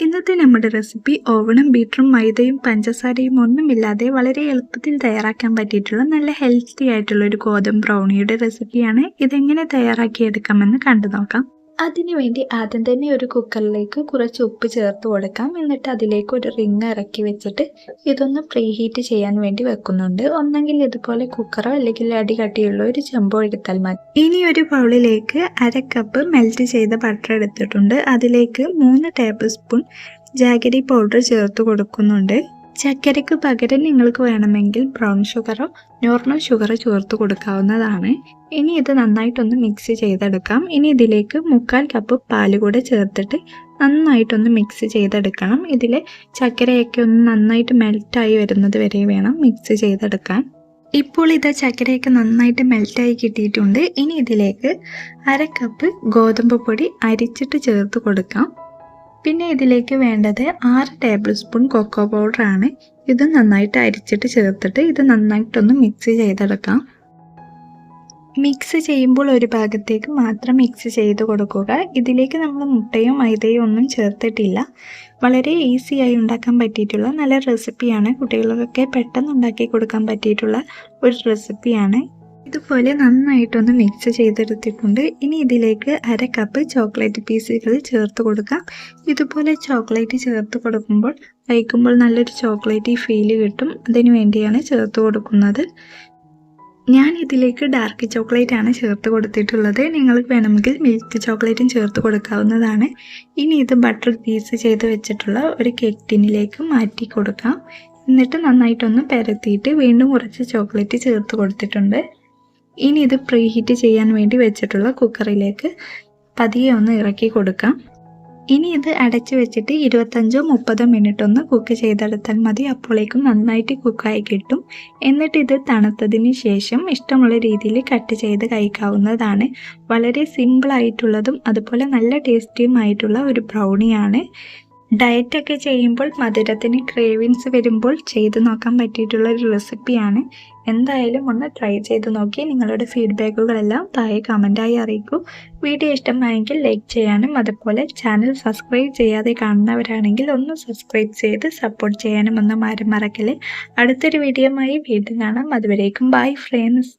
ഇന്നത്തെ നമ്മുടെ റെസിപ്പി ഓവണും ബീറ്ററും മൈദയും പഞ്ചസാരയും ഒന്നുമില്ലാതെ വളരെ എളുപ്പത്തിൽ തയ്യാറാക്കാൻ പറ്റിയിട്ടുള്ള നല്ല ഹെൽത്തി ആയിട്ടുള്ള ഒരു ഗോതമ്പ് ബ്രൗണിയുടെ റെസിപ്പിയാണ് ഇതെങ്ങനെ തയ്യാറാക്കിയെടുക്കാമെന്ന് കണ്ടു നോക്കാം. അതിനുവേണ്ടി ആദ്യം തന്നെ ഒരു കുക്കറിലേക്ക് കുറച്ച് ഉപ്പ് ചേർത്ത് കൊടുക്കാം. എന്നിട്ട് അതിലേക്ക് ഒരു റിങ് ഇറക്കി വെച്ചിട്ട് ഇതൊന്ന് പ്രീ ഹീറ്റ് ചെയ്യാൻ വേണ്ടി വെക്കുന്നുണ്ട്. ഒന്നെങ്കിൽ ഇതുപോലെ കുക്കറോ അല്ലെങ്കിൽ അടി കട്ടിയുള്ള ഒരു ചെമ്പോ എടുത്താൽ മതി. ഇനി ഒരു ബൗളിലേക്ക് അര കപ്പ് മെൽറ്റ് ചെയ്ത ബട്ടർ എടുത്തിട്ടുണ്ട്. അതിലേക്ക് മൂന്ന് ടേബിൾ സ്പൂൺ ജാഗരി പൗഡർ ചേർത്ത് കൊടുക്കുന്നുണ്ട്. ചക്കരയ്ക്ക് പകരം നിങ്ങൾക്ക് വേണമെങ്കിൽ ബ്രൗൺ ഷുഗറോ നോർമൽ ഷുഗറോ ചേർത്ത് കൊടുക്കാവുന്നതാണ്. ഇനി ഇത് നന്നായിട്ടൊന്ന് മിക്സ് ചെയ്തെടുക്കാം. ഇനി ഇതിലേക്ക് മുക്കാൽ കപ്പ് പാൽ കൂടെ ചേർത്തിട്ട് നന്നായിട്ടൊന്ന് മിക്സ് ചെയ്തെടുക്കണം. ഇതിൽ ചക്കരയൊക്കെ ഒന്ന് നന്നായിട്ട് മെൽറ്റായി വരുന്നത് വരെ വേണം മിക്സ് ചെയ്തെടുക്കാൻ. ഇപ്പോൾ ഇത് ചക്കരയൊക്കെ നന്നായിട്ട് മെൽറ്റായി കിട്ടിയിട്ടുണ്ട്. ഇനി ഇതിലേക്ക് അര കപ്പ് ഗോതമ്പ് പൊടി അരിച്ചിട്ട് ചേർത്ത് കൊടുക്കാം. പിന്നെ ഇതിലേക്ക് വേണ്ടത് ആറ് ടേബിൾ സ്പൂൺ കൊക്കോ പൗഡറാണ് ഇത് നന്നായിട്ട് അരിച്ചിട്ട് ചേർത്തിട്ട് ഇത് നന്നായിട്ടൊന്ന് മിക്സ് ചെയ്തെടുക്കാം. മിക്സ് ചെയ്യുമ്പോൾ ഒരു ഭാഗത്തേക്ക് മാത്രം മിക്സ് ചെയ്ത് കൊടുക്കുക. ഇതിലേക്ക് നമ്മൾ മുട്ടയും മൈദയും ഒന്നും ചേർത്തിട്ടില്ല. വളരെ ഈസി ആയി ഉണ്ടാക്കാൻ പറ്റിയിട്ടുള്ള നല്ല റെസിപ്പിയാണ് കുട്ടികൾക്കൊക്കെ പെട്ടെന്ന് ഉണ്ടാക്കി കൊടുക്കാൻ പറ്റിയിട്ടുള്ള ഒരു റെസിപ്പിയാണ് ഇതുപോലെ നന്നായിട്ടൊന്ന് മിക്സ് ചെയ്തെടുത്തിട്ടുണ്ട്. ഇനി ഇതിലേക്ക് അര കപ്പ് ചോക്ലേറ്റ് പീസുകൾ ചേർത്ത് കൊടുക്കാം. ഇതുപോലെ ചോക്ലേറ്റ് ചേർത്ത് കൊടുക്കുമ്പോൾ കഴിക്കുമ്പോൾ നല്ലൊരു ചോക്ലേറ്റ് ഫീൽ കിട്ടും. അതിനു വേണ്ടിയാണ് ചേർത്ത് കൊടുക്കുന്നത്. ഞാൻ ഇതിലേക്ക് ഡാർക്ക് ചോക്ലേറ്റ് ആണ് ചേർത്ത് കൊടുത്തിട്ടുള്ളത്. നിങ്ങൾക്ക് വേണമെങ്കിൽ മിൽക്ക് ചോക്ലേറ്റും ചേർത്ത് കൊടുക്കാവുന്നതാണ്. ഇനി ഇത് ബട്ടർ പീസ് ചെയ്ത് വെച്ചിട്ടുള്ള ഒരു കേക്ക് ടിന്നിലേക്ക് മാറ്റി കൊടുക്കാം. എന്നിട്ട് നന്നായിട്ടൊന്ന് പരത്തിയിട്ട് വീണ്ടും കുറച്ച് ചോക്ലേറ്റ് ചേർത്ത് കൊടുത്തിട്ടുണ്ട്. ഇനി ഇത് പ്രീ ഹീറ്റ് ചെയ്യാൻ വേണ്ടി വെച്ചിട്ടുള്ള കുക്കറിലേക്ക് പതിയെ ഒന്ന് ഇറക്കി കൊടുക്കാം. ഇനി ഇത് അടച്ചു വെച്ചിട്ട് ഇരുപത്തഞ്ചോ മുപ്പതോ മിനിറ്റ് ഒന്ന് കുക്ക് ചെയ്തെടുത്താൽ മതി. അപ്പോഴേക്കും നന്നായിട്ട് കുക്കായി കിട്ടും. എന്നിട്ട് ഇത് തണുത്തതിന് ശേഷം ഇഷ്ടമുള്ള രീതിയിൽ കട്ട് ചെയ്ത് കഴിക്കാവുന്നതാണ്. വളരെ സിമ്പിളായിട്ടുള്ളതും അതുപോലെ നല്ല ടേസ്റ്റിയുമായിട്ടുള്ള ഒരു ബ്രൗണിയാണ്. ഡയറ്റൊക്കെ ചെയ്യുമ്പോൾ മധുരത്തിന് ക്രേവിങ്സ് വരുമ്പോൾ ചെയ്ത് നോക്കാൻ പറ്റിയിട്ടുള്ള ഒരു റെസിപ്പിയാണ് എന്തായാലും ഒന്ന് ട്രൈ ചെയ്ത് നോക്കി നിങ്ങളുടെ ഫീഡ്ബാക്കുകളെല്ലാം താഴെ കമന്റായി അറിയിക്കൂ. വീഡിയോ ഇഷ്ടമായെങ്കിൽ ലൈക്ക് ചെയ്യാനും അതുപോലെ ചാനൽ സബ്സ്ക്രൈബ് ചെയ്യാതെ കാണുന്നവരാണെങ്കിൽ ഒന്ന് സബ്സ്ക്രൈബ് ചെയ്ത് സപ്പോർട്ട് ചെയ്യാനും ഒന്നും ആരും മറക്കല്ലേ. അടുത്തൊരു വീഡിയോയുമായി വീണ്ടും കാണാം. അതുവരേക്കും ബൈ ഫ്രണ്ട്സ്